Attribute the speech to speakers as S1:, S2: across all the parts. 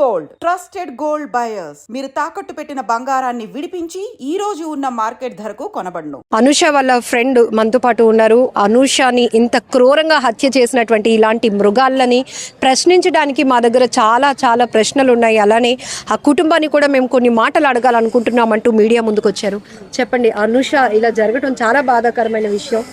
S1: Gold. Trusted gold buyers. మీరు తాకట్టు పెట్టిన బంగారాన్ని విడిపించి ఈ రోజు ఉన్న మార్కెట్ ధరకు కొనబడను.
S2: అనుష వాళ్ళ ఫ్రెండ్ మనతో పాటు ఉన్నారు. అనుషని ఇంత క్రూరంగా హత్య చేసినటువంటి ఇలాంటి మృగాలని ప్రశ్నించడానికి మా దగ్గర చాలా చాలా ప్రశ్నలు ఉన్నాయి. అలానే ఆ కుటుంబాన్ని కూడా మేము కొన్ని మాటలు అడగాలనుకుంటున్నామంటూ మీడియా ముందుకు వచ్చారు చెప్పండి అనుష ఇలా జరగడం చాలా బాధాకరమైన విషయం.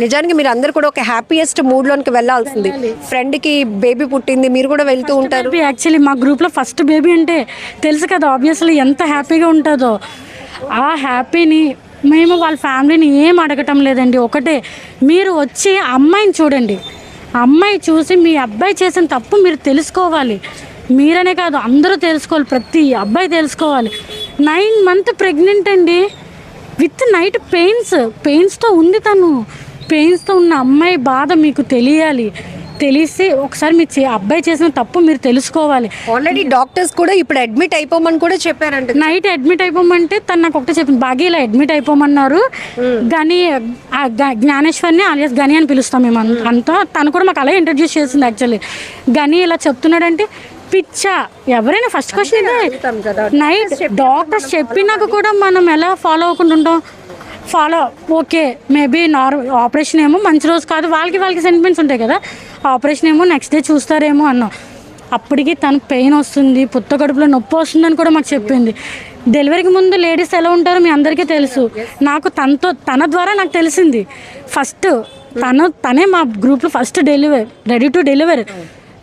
S2: నిజానికి మీరు అందరు కూడా ఒక హ్యాపీయెస్ట్ మూడ్ లోనికి వెళ్ళాల్సింది. ఫ్రెండ్కి బేబీ పుట్టింది మీరు కూడా వెళ్తూ ఉంటారు.
S3: యాక్చువల్లీ మా గ్రూప్లో ఫస్ట్ బేబీ అంటే తెలుసు కదా ఆబ్వియస్లీ ఎంత హ్యాపీగా ఉంటుందో. ఆ హ్యాపీని మేము వాళ్ళ ఫ్యామిలీని ఏం అడగటం లేదండి ఒకటే. మీరు వచ్చి అమ్మాయిని చూడండి. అమ్మాయి చూసి మీ అబ్బాయి చేసిన తప్పు మీరు తెలుసుకోవాలి. మీరనే కాదు అందరూ తెలుసుకోవాలి ప్రతి అబ్బాయి తెలుసుకోవాలి. నైన్ మంత్ ప్రెగ్నెంట్ అండి విత్ నైట్ పెయిన్స్ పెయిన్స్తో ఉంది తను. పెయిన్స్తో ఉన్న అమ్మాయి బాధ మీకు తెలియాలి. తెలిసి ఒకసారి మీ చే- అబ్బాయి చేసిన తప్పు మీరు తెలుసుకోవాలి.
S2: ఆల్రెడీ డాక్టర్స్ కూడా ఇప్పుడు అడ్మిట్ అయిపోమని కూడా చెప్పారంట.
S3: నైట్ అడ్మిట్ అయిపోమంటే తను నాకు ఒకటే చెప్పింది. బాగా ఇలా అడ్మిట్ అయిపోమన్నారు గని ఆ గ- జ్ఞానేశ్వర్ని alias గని అని పిలుస్తాం మేము అం- అంతా. తను కూడా మాకు అలా ఇంట్రడ్యూస్ చేసింది యాక్చువల్లీ గని ఇలా చెప్తున్నాడంటే పిచ్చా. ఎవరైనా ఫస్ట్ క్వశ్చన్. నైట్ డాక్టర్స్ చెప్పినాక కూడా మనం ఎలా ఫాలో అవ్వకుండా ఉంటాం? Follow okay maybe normal operation ఏమో మంచి రోజు కాదు. వాళ్ళకి వాళ్ళకి సెంటిమెంట్స్ ఉంటాయి కదా. ఆపరేషన్ ఏమో నెక్స్ట్ డే చూస్తారేమో అన్నాం. అప్పటికి తను పెయిన్ వస్తుంది పుత్త కడుపులో నొప్పి వస్తుందని కూడా మాకు చెప్పింది. డెలివరీకి ముందు లేడీస్ ఎలా ఉంటారో మీ అందరికీ తెలుసు. నాకు తనతో తన ద్వారా నాకు తెలిసింది. ఫస్ట్ తను తనే మా గ్రూప్లో first delivery ready to delivery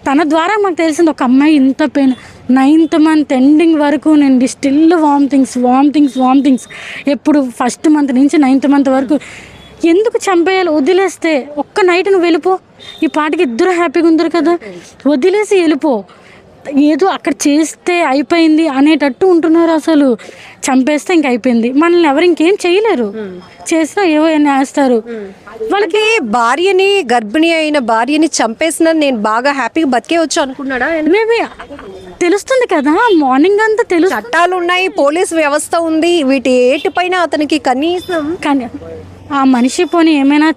S3: తన ద్వారా మాకు తెలిసింది ఒక అమ్మాయి ఇంత పెయిన్ నైన్త్ మంత్ ఎండింగ్ వరకు నేను స్టిల్ వామిటింగ్స్ వామిటింగ్స్ వామిటింగ్స్ ఎప్పుడు ఫస్ట్ మంత్ నుంచి నైన్త్ మంత్ వరకు ఎందుకు చంపేయాలి? వదిలేస్తే ఒక్క నైట్ నువ్వు వెళ్ళిపో. ఈ పాటికి ఇద్దరు హ్యాపీగా ఉందరు కదా. వదిలేసి వెళ్ళిపో. ఏదో అక్కడ చేస్తే అయిపోయింది అనేటట్టు ఉంటున్నారు అసలు. చంపేస్తే ఇంక అయిపోయింది. మనల్ని ఎవరు ఇంకేం చేయలేరు. చేసినా ఏవో వేస్తారు
S2: వాళ్ళకి భార్యని గర్భిణి అయిన భార్యని చంపేసిన నేను బాగా హ్యాపీగా బతికేవచ్చు అనుకున్నాడా?
S3: మేబీ తెలుస్తుంది కదా మార్నింగ్ అంతా తెలుసు
S2: చట్టాలు ఉన్నాయి పోలీస్ వ్యవస్థ ఉంది వీటి ఏటిపైన అతనికి కనీసం
S3: కానీ ఆ మనిషి పోనీ ఏమైనా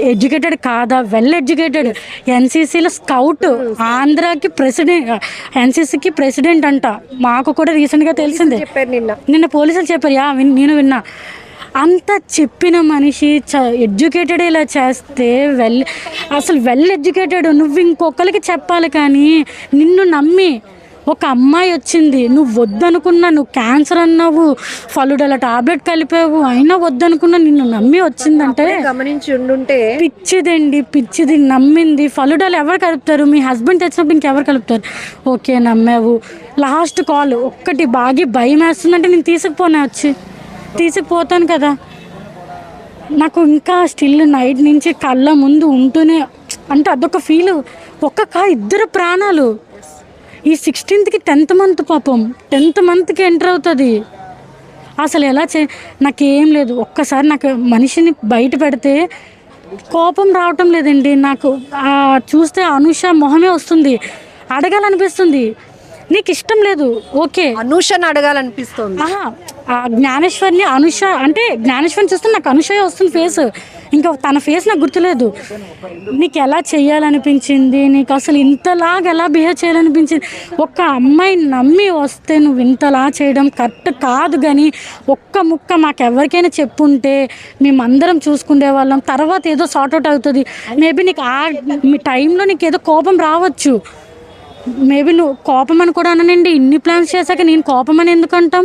S3: ఎడ్యుకేటెడ్ కాదా? Well educated. ఎన్సీసీలో స్కౌట్ ఆంధ్రాకి ప్రెసిడెంట్ ఎన్సీసీకి ప్రెసిడెంట్ అంట. మాకు కూడా రీసెంట్గా తెలిసిందే.
S2: నిన్న.
S3: నిన్న పోలీసులు చెప్పారు. యా నేను విన్నా. అంత చెప్పిన మనిషి చ ఎడ్యుకేటెడ్ ఇలా చేస్తే వెల్ అసలు వెల్ ఎడ్యుకేటెడ్. నువ్వు ఇంకొకరికి చెప్పాలి కానీ నిన్ను నమ్మి ఒక అమ్మాయి వచ్చింది నువ్వు వద్దనుకున్నా నువ్వు క్యాన్సర్ అన్నావు ఫలుడల టాబ్లెట్ కలిపావు అయినా వద్దనుకున్నా నిన్ను నమ్మి వచ్చిందంటే
S2: గమనించి ఉండుంటే
S3: పిచ్చిదండి పిచ్చిది నమ్మింది. ఫలుడాలు ఎవరు కలుపుతారు? మీ హస్బెండ్ తెచ్చినప్పుడు ఇంకెవరు కలుపుతారు? ఓకే నమ్మావు. లాస్ట్ కాల్ ఒక్కటి బాగా భయం వేస్తుందంటే నేను తీసుకుపోనే వచ్చి? తీసుకుపోతాను కదా. నాకు ఇంకా స్టిల్ నైట్ నుంచి కళ్ళ ముందు ఉంటూనే అంటే అదొక ఫీల్. ఒక్క కా ఇద్దరు ప్రాణాలు. ఈ సిక్స్టీన్త్కి టెన్త్ మంత్ పాపం. టెన్త్ మంత్కి ఎంటర్ అవుతుంది. అసలు ఎలా చే నాకేం లేదు. ఒక్కసారి నాకు మనిషిని బయట పెడితే కోపం రావటం లేదండి. నాకు చూస్తే అనుష మొహమే వస్తుంది. అడగాలనిపిస్తుంది. నీకు ఇష్టం లేదు. ఓకే.
S2: అనూషని అడగాలనిపిస్తుంది.
S3: జ్ఞానేశ్వర్ని అనుష అంటే జ్ఞానేశ్వర్ని చూస్తే నాకు అనుషయ వస్తుంది ఫేస్ ఇంకా తన ఫేస్ నాకు గుర్తులేదు. నీకు ఎలా చేయాలనిపించింది నీకు అసలు ఇంతలాగా ఎలా బిహేవ్ చేయాలనిపించింది? ఒక్క అమ్మాయిని నమ్మి వస్తే నువ్వు ఇంతలా చేయడం కరెక్ట్ కాదు కానీ ఒక్క ముక్క మాకు ఎవరికైనా చెప్పుంటే మేమందరం చూసుకునే వాళ్ళం. తర్వాత ఏదో సార్ట్అవుట్ అవుతుంది. మేబీ నీకు ఆ మీ టైంలో నీకు ఏదో కోపం రావచ్చు. మేబీ నువ్వు కోపం అని కూడా అననండి. ఇన్ని ప్లాన్స్ చేశాక నేను కోపం అని ఎందుకు అంటాం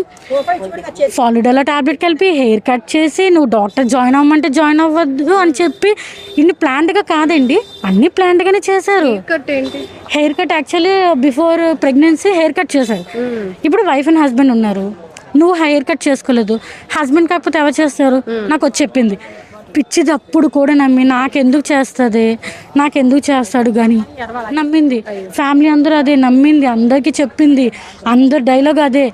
S3: ఫాలుడలా టాబ్లెట్ కలిపి హెయిర్ కట్ చేసి నువ్వు డాక్టర్ జాయిన్ అవ్వమంటే జాయిన్ అవ్వద్దు అని చెప్పి ఇన్ని ప్లాన్డ్గా కాదండి. అన్ని ప్లాన్డ్గానే చేశారు. Hair cut actually before pregnancy hair cut చేశారు. ఇప్పుడు వైఫ్ అండ్ హస్బెండ్ ఉన్నారు. నువ్వు హెయిర్ కట్ చేసుకోలేదు. హస్బెండ్ కాకపోతే ఎవరు చేస్తారు? నాకు వచ్చి చెప్పింది. పిచ్చిది అప్పుడు కూడా నమ్మి నాకెందుకు చేస్తుంది? నాకెందుకు చేస్తాడు కానీ నమ్మింది. ఫ్యామిలీ అందరూ అదే నమ్మింది అందరికీ చెప్పింది. అందరు డైలాగ్ అదే.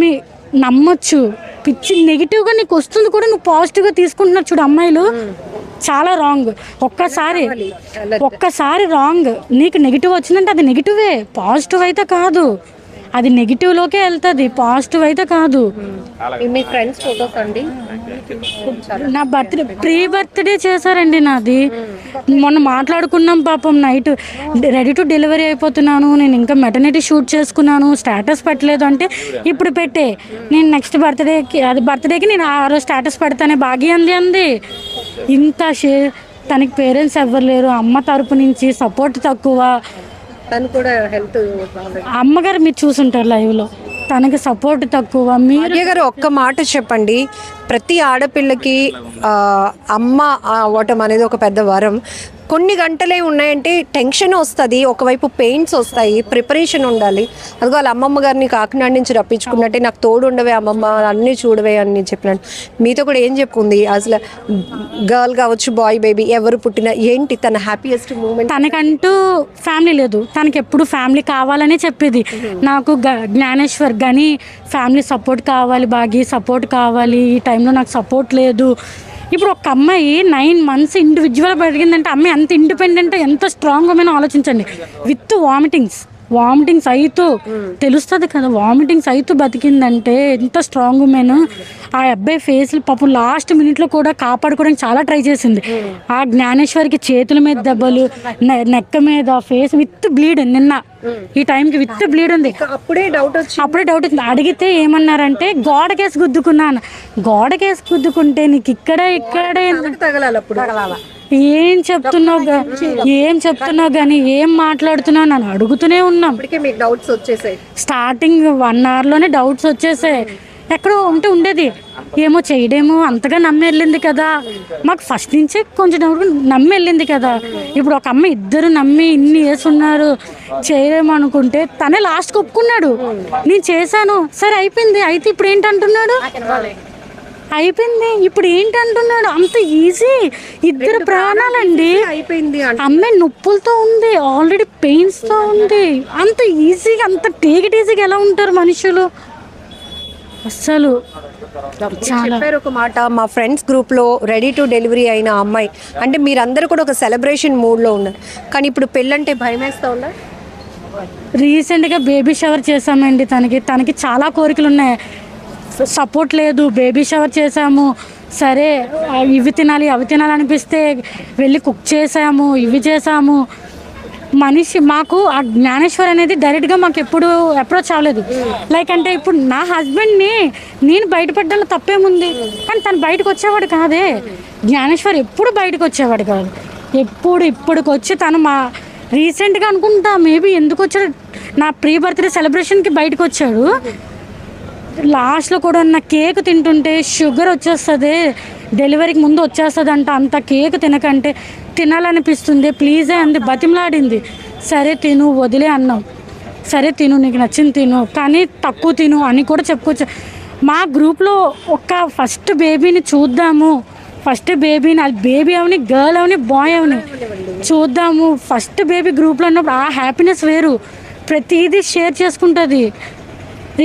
S3: మీ నమ్మొచ్చు. పిచ్చి నెగిటివ్గా నీకు వస్తుంది కూడా నువ్వు పాజిటివ్గా తీసుకుంటున్నారు చూడు అమ్మాయిలు. చాలా రాంగ్. ఒక్కసారి ఒక్కసారి రాంగ్. నీకు నెగిటివ్ వచ్చిందంటే అది నెగిటివే. పాజిటివ్ అయితే కాదు. అది నెగిటివ్లోకే వెళ్తుంది పాజిటివ్ అయితే కాదు.
S2: మీ ఫ్రెండ్స్ ఫొటోస్ అండి?
S3: నా బర్త్డే ప్రీ బర్త్డే చేశారండి నాది. మొన్న మాట్లాడుకున్నాం పాపం నైట్ రెడీ టు డెలివరీ అయిపోతున్నాను నేను ఇంకా మెటర్నిటీ షూట్ చేసుకున్నాను స్టేటస్ పెట్టలేదు అంటే ఇప్పుడు పెట్టే. నేను నెక్స్ట్ బర్త్డేకి అది బర్త్డేకి నేను ఆ రోజు స్టేటస్ పెడతానే బాగి అంది అంది. ఇంత షే తనకి పేరెంట్స్ ఎవ్వరు లేరు అమ్మ తరపు నుంచి సపోర్ట్ తక్కువ.
S2: తను కూడా హెల్త్
S3: అమ్మగారు మీరు చూసుంటారు లైవ్లో. తనకి సపోర్ట్ తక్కువ మీరు
S2: భాగ్య గారు ఒక్క మాట చెప్పండి. ప్రతి ఆడపిల్లకి ఆ, అమ్మ అవ్వటం అనేది ఒక పెద్ద వరం. కొన్ని గంటలే ఉన్నాయంటే టెన్షన్ వస్తుంది ఒకవైపు పెయిన్స్ వస్తాయి ప్రిపరేషన్ ఉండాలి. అదిగో వాళ్ళ అమ్మమ్మ గారిని కాకినాడ నుంచి రప్పించుకున్నట్టే నాకు తోడు ఉండవే అమ్మమ్మ అన్నీ చూడవే అని చెప్పినట్టు. మీతో కూడా ఏం చెప్పుకుంది అసలు గర్ల్ కావచ్చు బాయ్ బేబీ ఎవరు పుట్టినా ఏంటి తన హ్యాపీయెస్ట్ మూమెంట్?
S3: తనకంటూ ఫ్యామిలీ లేదు. తనకి ఎప్పుడు ఫ్యామిలీ కావాలని చెప్పేది. నాకు జ్ఞానేశ్వర్ కానీ ఫ్యామిలీ సపోర్ట్ కావాలి బాగి సపోర్ట్ కావాలి ఈ టైంలో నాకు సపోర్ట్ లేదు. ఇప్పుడు ఒక అమ్మాయి నైన్ మంత్స్ ఇండివిజువల్ పెరిగిందంటే అమ్మాయి ఎంత ఇండిపెండెంట్ ఎంత స్ట్రాంగ్ ఆలోచించండి. With vomitings. వామిటింగ్స్ అయితూ తెలుస్తుంది కదా వామిటింగ్స్ అయితూ బతికిందంటే ఎంత స్ట్రాంగ్ ఉమెన్. ఆ అబ్బాయి ఫేస్ పాపం లాస్ట్ మినిట్లో కూడా కాపాడుకోవడానికి చాలా ట్రై చేసింది. ఆ జ్ఞానేశ్వరికి చేతుల మీద దెబ్బలు నెక్క మీద ఫేస్ విత్ బ్లీడ్ నిన్న. ఈ టైంకి విత్ బ్లీడ్ ఉంది.
S2: అప్పుడే డౌట్
S3: అప్పుడే డౌట్ వచ్చింది. అడిగితే ఏమన్నారంటే గోడకేసి గుద్దుకున్నాను. గోడకేసి గుద్దుకుంటే నీకు ఇక్కడ ఇక్కడే
S2: తగలాలి అప్పుడు.
S3: ఏం చెప్తున్నావు ఏం చెప్తున్నావు కానీ ఏం మాట్లాడుతున్నావు నన్ను అడుగుతూనే ఉన్నాం.
S2: డౌట్స్ వచ్చేసాయి.
S3: స్టార్టింగ్ వన్ అవర్లోనే డౌట్స్ వచ్చేసాయి. ఎక్కడో ఉంటే ఉండేది. ఏమో చేయడేమో అంతగా నమ్మి వెళ్ళింది కదా. మాకు ఫస్ట్ నుంచే కొంచెం డౌట్ నమ్మి వెళ్ళింది కదా. ఇప్పుడు ఒక అమ్మ ఇద్దరు నమ్మి ఇన్ని ఇయర్స్ ఉన్నారు. చేయలేము అనుకుంటే తనే లాస్ట్కి ఒప్పుకున్నాడు. నేను చేశాను. సరే అయిపోయింది. అయితే ఇప్పుడు ఏంటంటున్నాడు? అయిపోయింది. ఇప్పుడు ఏంటంటున్నాడు అంత ఈజీ ఇద్దరు ప్రాణాలండి.
S2: అయిపోయింది
S3: అమ్మాయి నొప్పులతో ఉంది. ఆల్రెడీ పెయిన్స్తో ఉంది. అంత ఈజీగా అంత టేక్ ఈజీగా ఎలా ఉంటారు మనుషులు? అస్సలు
S2: చెప్పారు ఒక మాట. మా ఫ్రెండ్స్ గ్రూప్లో రెడీ టు డెలివరీ అయిన అమ్మాయి. అంటే మీరందరూ కూడా ఒక సెలబ్రేషన్ మూడ్లో ఉన్నారు. కానీ ఇప్పుడు పెళ్ళంటే భయం వేస్తా ఉన్నా
S3: రీసెంట్గా బేబీ షవర్ చేసామండి తనకి. తనకి చాలా కోరికలు ఉన్నాయి సపోర్ట్ లేదు బేబీ షవర్ చేసాము సరే ఇవి తినాలి అవి తినాలి అనిపిస్తే వెళ్ళి కుక్ చేసాము ఇవి చేసాము మనిషి మాకు ఆ జ్ఞానేశ్వర్ అనేది డైరెక్ట్గా మాకు ఎప్పుడు అప్రోచ్ అవ్వలేదు. లైక్ అంటే ఇప్పుడు నా హస్బెండ్ని నేను బయటపడ్డంలో తప్పేముంది? కానీ తను బయటకు వచ్చేవాడు కాదే. జ్ఞానేశ్వర్ ఎప్పుడు బయటకు వచ్చేవాడు కాదు. ఎప్పుడు ఇప్పటికి వచ్చి తను మా రీసెంట్గా అనుకుంటా మేబీ ఎందుకు వచ్చాడు? నా ప్రీ బర్త్డే సెలబ్రేషన్కి బయటకు వచ్చాడు. లాస్ట్లో కూడా ఉన్న కేక్ తింటుంటే షుగర్ వచ్చేస్తుంది డెలివరీకి ముందు వచ్చేస్తుంది అంట అంత కేక్ తినకంటే తినాలనిపిస్తుంది. ప్లీజే అంది బతిమలాడింది. సరే తిను వదిలే అన్నాం సరే తిను నీకు నచ్చింది తిను కానీ తక్కువ తిను అని కూడా చెప్పుకోవచ్చు మా గ్రూప్లో ఒక ఫస్ట్ బేబీని చూద్దాము. ఫస్ట్ బేబీని అది బేబీ అవని గర్ల్ అవని బాయ్ అవని చూద్దాము. ఫస్ట్ బేబీ గ్రూప్లో ఉన్నప్పుడు ఆ హ్యాపీనెస్ వేరు. ప్రతిదీ షేర్ చేసుకుంటుంది.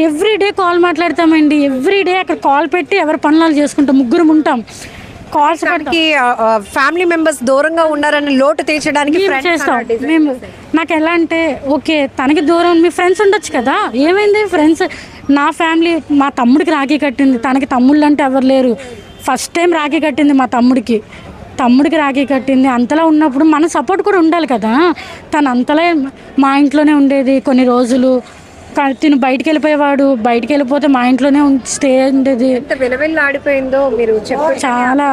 S3: ఎవ్రీ డే కాల్ మాట్లాడతామండి. ఎవ్రీ డే అక్కడ కాల్ పెట్టి ఎవరి పనులు చేసుకుంటాం ముగ్గురు ఉంటాం. కాల్స్
S2: దానికి ఫ్యామిలీ మెంబర్స్ దూరంగా ఉన్నారని లోటు తీర్చడానికి
S3: మేము చేస్తాం. నాకు ఎలా అంటే ఓకే తనకి దూరం మీ ఫ్రెండ్స్ ఉండొచ్చు కదా? ఏమైంది? ఫ్రెండ్స్ నా ఫ్యామిలీ మా తమ్ముడికి రాఖీ కట్టింది. తనకి తమ్ముళ్ళు అంటే ఎవరు లేరు. ఫస్ట్ టైం రాఖీ కట్టింది మా తమ్ముడికి. తమ్ముడికి రాఖీ కట్టింది. అంతలా ఉన్నప్పుడు మన సపోర్ట్ కూడా ఉండాలి కదా? తను అంతలా మా ఇంట్లోనే ఉండేది కొన్ని రోజులు. తిను బయటికి వెళ్ళిపోయేవాడు బయటికి వెళ్ళిపోతే మా ఇంట్లోనే స్టే ఉండేది.
S2: ఎంత మీరు
S3: చాలా.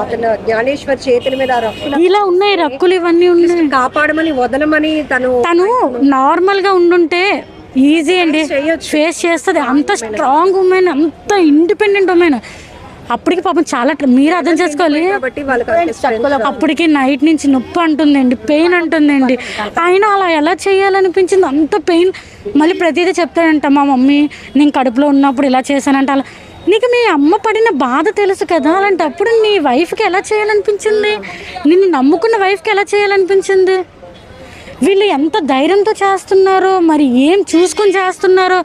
S2: అతను జ్ఞానేశ్వర్ చేతుల మీద
S3: ఇలా ఉన్నాయి రక్కులు ఇవన్నీ ఉన్నాయి.
S2: కాపాడమని వదలమని తను
S3: తను నార్మల్గా ఉండుంటే ఈజీ అండి. ఫేస్ చేస్తుంది. అంత స్ట్రాంగ్ ఉమెన్ అంత ఇండిపెండెంట్ ఉమెన్. అప్పటికి పాపం చాలా మీరు అర్థం చేసుకోవాలి. అప్పటికి నైట్ నుంచి నొప్పి అంటుందండి పెయిన్ అంటుందండి. ఆయన అలా ఎలా చేయాలనిపించింది? అంత పెయిన్ మళ్ళీ ప్రతిదీ చెప్తాడంట మా మమ్మీ నేను కడుపులో ఉన్నప్పుడు ఇలా చేశానంట అలా. నీకు మీ అమ్మ పడిన బాధ తెలుసు కదా అలాంటప్పుడు నీ వైఫ్కి ఎలా చేయాలనిపించింది? నిన్ను నమ్ముకున్న వైఫ్కి ఎలా చేయాలనిపించింది? వీళ్ళు ఎంత ధైర్యంతో చేస్తున్నారో మరి ఏం చూసుకొని చేస్తున్నారో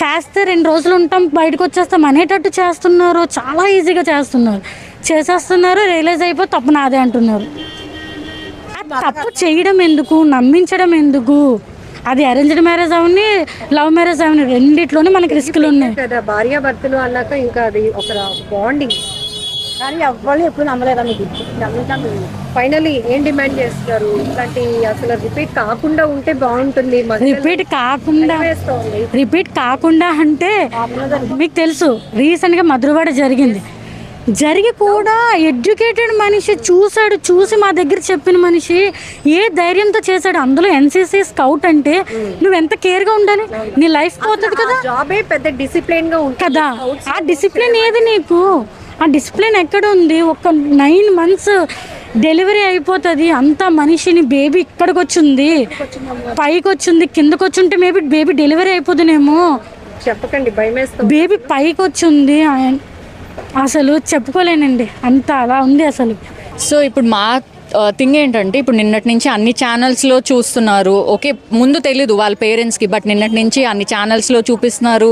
S3: చేస్తే రెండు రోజులు ఉంటాం బయటకు వచ్చేస్తాం అనేటట్టు చేస్తున్నారు. చాలా ఈజీగా చేస్తున్నారు. చేసేస్తున్నారు రియలైజ్ అయిపోయి తప్పు నాదే అంటున్నారు. తప్పు చేయడం ఎందుకు? నమ్మించడం ఎందుకు? అది అరేంజ్డ్ మ్యారేజ్ అవని లవ్ మ్యారేజ్ అవని రెండిట్లోనే మనకి రిస్కులు ఉన్నాయి.
S2: కదా భార్యాభర్తలు అన్నాక ఇంకా అది ఒక బాండింగ్
S3: కానీ ఎవ్వరు ఎప్పుడు నమ్మలేదా మీకు?
S2: ఫైనలీ ఏం డిమాండ్ చేస్తున్నారు? ఇట్లాంటి అసలు రిపీట్ కాకుండా ఉంటే బాగుంటుంది.
S3: రిపీట్ కాకుండా. రిపీట్ కాకుండా అంటే మీకు తెలుసు రీసెంట్గా మధురవాడ జరిగింది. జరిగి కూడా ఎడ్యుకేటెడ్ మనిషి చూశాడు చూసి మా దగ్గర చెప్పిన మనిషి ఏ ధైర్యంతో చేశాడు? అందులో ఎన్సీసీ స్కౌట్ అంటే నువ్వు ఎంత కేర్గా ఉండాలి? నీ లైఫ్ పోతుంది కదా?
S2: జాబే పెద్ద డిసిప్లిన్గా ఉంటుంది
S3: కదా. ఆ డిసిప్లిన్ ఏది నీకు? ఆ డిసిప్లిన్ ఎక్కడ ఉంది? ఒక నైన్ మంత్స్ డెలివరీ అయిపోతుంది. అంత మనిషిని బేబీ ఇక్కడికి వచ్చింది పైకి వచ్చింది కిందకి వచ్చుంటే మేబీ బేబీ డెలివరీ అయిపోతుందేమో
S2: చెప్పకండి భయం వేస్తుంది
S3: బేబీ పైకి వచ్చింది అసలు చెప్పుకోలేనండి. అంత అలా ఉంది అసలు.
S4: సో ఇప్పుడు మా థింగ్ ఏంటంటే ఇప్పుడు నిన్నటి నుంచి అన్ని ఛానల్స్లో చూస్తున్నారు. ఓకే ముందు తెలీదు వాళ్ళ పేరెంట్స్కి బట్ నిన్నటి నుంచి అన్ని ఛానల్స్లో చూపిస్తున్నారు.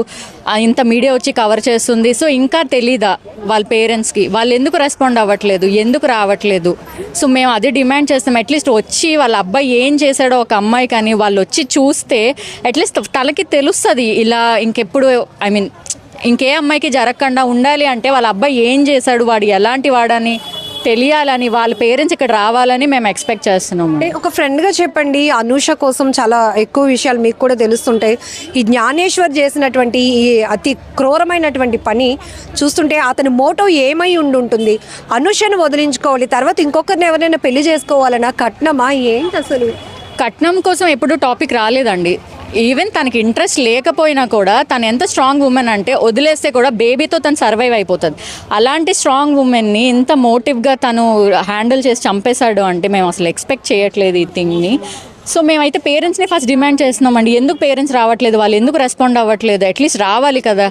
S4: ఇంత మీడియా వచ్చి కవర్ చేస్తుంది. సో ఇంకా తెలీదా వాళ్ళ పేరెంట్స్కి వాళ్ళు ఎందుకు రెస్పాండ్ అవ్వట్లేదు? ఎందుకు రావట్లేదు? సో మేము అదే డిమాండ్ చేస్తాం. అట్లీస్ట్ వచ్చి వాళ్ళ అబ్బాయి ఏం చేశాడో ఒక అమ్మాయి కానీ వాళ్ళు వచ్చి చూస్తే అట్లీస్ట్ తలకి తెలుస్తుంది. ఇలా ఇంకెప్పుడు ఐ మీన్ ఇంకే అమ్మాయికి జరగకుండా ఉండాలి అంటే వాళ్ళ అబ్బాయి ఏం చేశాడు? వాడు ఎలాంటి వాడని తెలియాలని వాళ్ళ పేరెంట్స్ ఇక్కడ రావాలని మేము ఎక్స్పెక్ట్ చేస్తున్నాము
S2: అంటే ఒక ఫ్రెండ్గా చెప్పండి అనూష కోసం చాలా ఎక్కువ విషయాలు మీకు కూడా తెలుస్తుంటాయి ఈ జ్ఞానేశ్వర్ చేసినటువంటి ఈ అతి క్రూరమైనటువంటి పని చూస్తుంటే అతని మోటో ఏమై ఉండి ఉంటుంది అనుషను వదిలించుకోవాలి తర్వాత ఇంకొకరిని ఎవరైనా పెళ్ళి చేసుకోవాలన్నా కట్నమా? ఏంటి అసలు?
S4: కట్నం కోసం ఎప్పుడు టాపిక్ రాలేదండి. ఈవెన్ తనకి ఇంట్రెస్ట్ లేకపోయినా కూడా తను ఎంత స్ట్రాంగ్ ఉమెన్ అంటే వదిలేస్తే కూడా బేబీతో తను సర్వైవ్ అయిపోతుంది. అలాంటి స్ట్రాంగ్ ఉమెన్ని ఇంత మోటివ్గా తను హ్యాండిల్ చేసి చంపేశాడు అంటే మేము అసలు ఎక్స్పెక్ట్ చేయట్లేదు ఈ థింగ్ని. సో మేమైతే పేరెంట్స్ని ఫస్ట్ డిమాండ్ చేస్తున్నామండి. ఎందుకు పేరెంట్స్ రావట్లేదు? వాళ్ళు ఎందుకు రెస్పాండ్ అవ్వట్లేదు? అట్లీస్ట్ రావాలి కదా.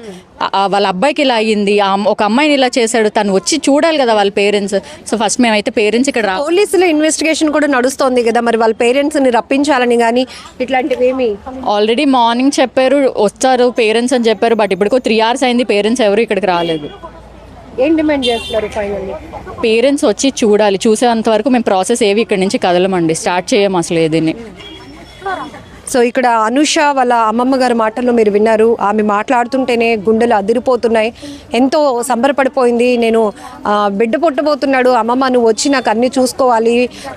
S4: వాళ్ళ అబ్బాయికి ఇలా అయ్యింది. ఒక అమ్మాయిని ఇలా చేశాడు. తను వచ్చి చూడాలి కదా వాళ్ళ పేరెంట్స్. సో ఫస్ట్ మేమైతే పేరెంట్స్ ఇక్కడ రా
S2: పోలీసుల ఇన్వెస్టిగేషన్ కూడా నడుస్తోంది కదా. మరి వాళ్ళ పేరెంట్స్ని రప్పించాలని కానీ ఇట్లాంటివి ఏమి
S4: ఆల్రెడీ మార్నింగ్ చెప్పారు వస్తారు పేరెంట్స్ అని చెప్పారు. బట్ ఇప్పటికో త్రీ అవర్స్ అయింది. పేరెంట్స్ ఎవరు ఇక్కడికి రాలేదు.
S2: ఏం డిమాండ్ చేస్తున్నారు ఫైనల్లీ?
S4: పేరెంట్స్ వచ్చి చూడాలి. చూసేంత వరకు మేము ప్రాసెస్ ఏవి ఇక్కడ నుంచి కదలమండి. స్టార్ట్ చేయం అసలు ఏదిని.
S2: సో ఇక్కడ అనుష వాళ్ళ అమ్మమ్మ గారి మాటల్లో మీరు విన్నారు. ఆమె మాట్లాడుతుంటేనే గుండెలు అదిరిపోతున్నాయి. ఎంతో సంబరపడిపోయింది. నేను బిడ్డ పుట్టబోతున్నాడు. అమ్మమ్మ నువ్వు వచ్చి నాకు అన్ని చూసుకోవాలి.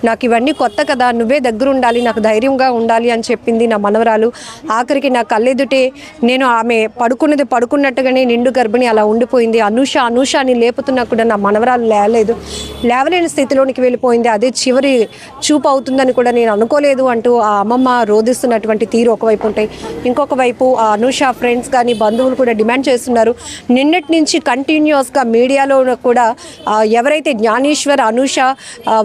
S2: నాకు ఇవన్నీ కొత్త కదా. నువ్వే దగ్గర ఉండాలి నాకు ధైర్యంగా ఉండాలి అని చెప్పింది నా మనవరాలు. ఆఖరికి నా కళ్ళెదుటే నేను ఆమె పడుకున్నది పడుకున్నట్టుగానే నిండు గర్భిణి అలా ఉండిపోయింది. అనుష అనుష అని లేపుతున్నా కూడా నా మనవరాలు లేవలేదు. లేవలేని స్థితిలోనికి వెళ్ళిపోయింది. అదే చివరి చూపు అవుతుందని కూడా నేను అనుకోలేదు అంటూ ఆ అమ్మమ్మ రోధిస్తున్నటువంటి తీరు ఒకవైపు ఉంటాయి. ఇంకొక వైపు ఆ అనుష ఫ్రెండ్స్ కానీ బంధువులు కూడా డిమాండ్ చేస్తున్నారు. నిన్నటి నుంచి కంటిన్యూస్గా మీడియాలో కూడా ఎవరైతే జ్ఞానేశ్వర్ అనుష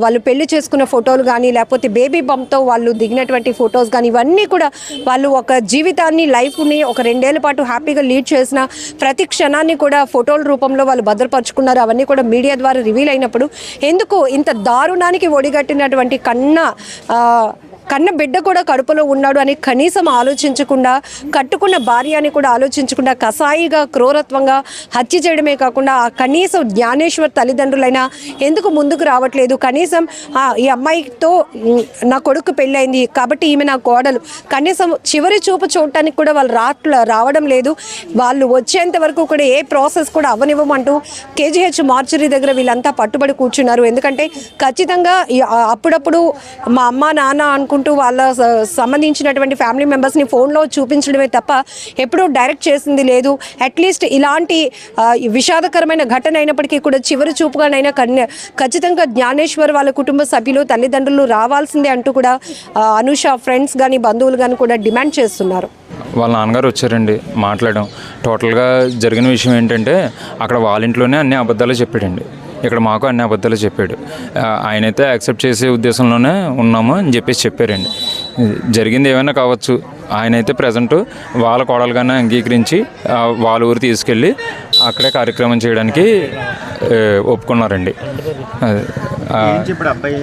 S2: వాళ్ళు పెళ్ళి చేసుకున్న ఫోటోలు కానీ లేకపోతే బేబీ బంప్తో వాళ్ళు దిగినటువంటి ఫొటోస్ కానీ ఇవన్నీ కూడా వాళ్ళు ఒక జీవితాన్ని లైఫ్ని ఒక రెండేళ్ళ పాటు హ్యాపీగా లీడ్ చేసిన ప్రతి క్షణాన్ని కూడా ఫోటోల రూపంలో వాళ్ళు భద్రపరుచుకున్నారు. అవన్నీ కూడా మీడియా ద్వారా రివీల్ అయినప్పుడు. ఎందుకు ఇంత దారుణానికి ఒడిగట్టినటువంటి కన్నా కన్న బిడ్డ కూడా కడుపులో ఉన్నాడు అని కనీసం ఆలోచించకుండా కట్టుకున్న భార్య అని కూడా ఆలోచించకుండా కసాయిగా క్రూరత్వంగా హత్య చేయడమే కాకుండా ఆ కనీసం జ్ఞానేశ్వర్ తల్లిదండ్రులైనా ఎందుకు ముందుకు రావట్లేదు? కనీసం ఈ అమ్మాయితో నా కొడుకు పెళ్ళైంది కాబట్టి ఈమె నా కోడలు. కనీసం చివరి చూపు చూడటానికి కూడా వాళ్ళు రాట్ల రావడం లేదు. వాళ్ళు వచ్చేంత వరకు కూడా ఏ ప్రాసెస్ కూడా అవ్వనివ్వమంటూ కేజీహెచ్ మార్చరీ దగ్గర వీళ్ళంతా పట్టుబడి కూర్చున్నారు. ఎందుకంటే ఖచ్చితంగా అప్పుడప్పుడు మా అమ్మ నాన్న అనుకుంటూ వాళ్ళ స- సంబంధించినటువంటి ఫ్యామిలీ మెంబర్స్ని ఫోన్లో చూపించడమే తప్ప ఎప్పుడూ డైరెక్ట్ చేసింది లేదు. అట్లీస్ట్ ఇలాంటి విషాదకరమైన ఘటన అయినప్పటికీ కూడా చివరి చూపుగానైనా కన్య ఖచ్చితంగా జ్ఞానేశ్వర్ వాళ్ళ కుటుంబ సభ్యులు తల్లిదండ్రులు రావాల్సిందే అంటూ కూడా అనుష ఫ్రెండ్స్ కానీ బంధువులు కానీ కూడా డిమాండ్ చేస్తున్నారు.
S5: వాళ్ళ నాన్నగారు వచ్చారండి మాట్లాడడం. టోటల్గా జరిగిన విషయం ఏంటంటే అక్కడ వాళ్ళ ఇంట్లోనే అన్ని అబద్ధాలు చెప్పాడండి. ఇక్కడ మాకు అన్ని అబద్ధాలు చెప్పాడు. ఆయనైతే యాక్సెప్ట్ చేసే ఉద్దేశంలోనే ఉన్నాము అని చెప్పేసి చెప్పారండి. జరిగింది ఏమైనా కావచ్చు? ఆయన అయితే ప్రజెంట్ వాళ్ళ కోడలుగానే అంగీకరించి వాళ్ళ ఊరు తీసుకెళ్ళి అక్కడే కార్యక్రమం చేయడానికి ఒప్పుకున్నారండి.
S6: అబ్బాయి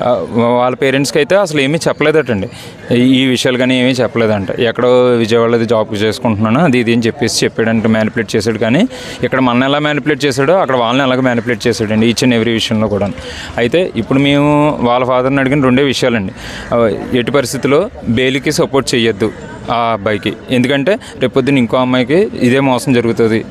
S6: వాళ్ళ పేరెంట్స్కి
S5: అయితే అసలు ఏమీ చెప్పలేదటండి. ఈ- విషయాలు కానీ ఏమీ చెప్పలేదంట. ఎక్కడో విజయవాడలో జాబ్ చేసుకుంటున్నాను అది ఇది అని చెప్పేసి చెప్పాడంటే మ్యానిపులేట్ చేశాడు కానీ ఇక్కడ మన ఎలా మ్యానిపులేట్ చేశాడో అక్కడ వాళ్ళని ఎలాగ మ్యానిపులేట్ చేశాడండి ఈచ్ అండ్ ఎవ్రీ విషయంలో కూడా అయితే ఇప్పుడు మేము వాళ్ళ ఫాదర్ని అడిగిన రెండే విషయాలండి. ఆ, ఎట్టి పరిస్థితిలో బెయిల్కి సపోర్ట్ చేయొద్దు ఆ అబ్బాయికి. ఎందుకంటే రేపొద్దున ఇంకో అమ్మాయికి ఇదే మోసం జరుగుతుంది.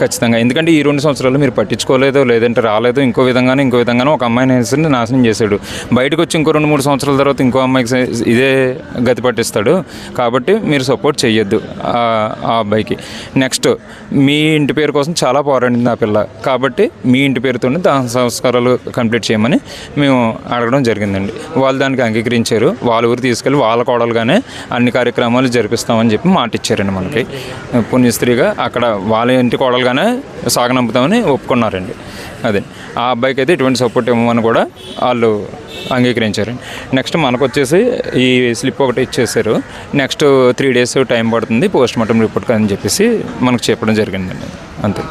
S5: ఖచ్చితంగా. ఎందుకంటే ఈ రెండు సంవత్సరాలు మీరు పట్టించుకోలేదు లేదంటే రాలేదు ఇంకో విధంగానే ఇంకో విధంగానే ఒక అమ్మాయిని వేసి నాశనం చేశాడు. బయటకు వచ్చి ఇంకో రెండు మూడు సంవత్సరాల తర్వాత ఇంకో అమ్మాయికి ఇదే గతి పట్టిస్తాడు. కాబట్టి మీరు సపోర్ట్ చేయొద్దు ఆ అబ్బాయికి. నెక్స్ట్ మీ ఇంటి పేరు కోసం చాలా పోరాడింది ఆ పిల్ల. కాబట్టి మీ ఇంటి పేరుతోనే దాని సంస్కారాలు కంప్లీట్ చేయమని మేము అడగడం జరిగిందండి. వాళ్ళు దానికి అంగీకరించారు. వాళ్ళ ఊరు తీసుకెళ్ళి వాళ్ళ కోడలుగానే అన్ని కార్యక్రమాలు జరిపిస్తామని చెప్పి మాట ఇచ్చారండి మనకి. పుణ్యస్త్రీగా అక్కడ వాళ్ళ ఇంటి కోడలు కోడలుగానే సాగనంపుతామని ఒప్పుకున్నారండి. అదే. ఆ అబ్బాయికి అయితే ఎటువంటి సపోర్ట్ ఇవ్వమని కూడా వాళ్ళు అంగీకరించారండి. నెక్స్ట్ మనకు వచ్చేసి ఈ స్లిప్ ఒకటి ఇచ్చేసారు నెక్స్ట్ త్రీ డేస్ టైం పడుతుంది పోస్ట్ మార్టం రిపోర్ట్ అని చెప్పేసి మనకు చెప్పడం జరిగిందండి. అంతే.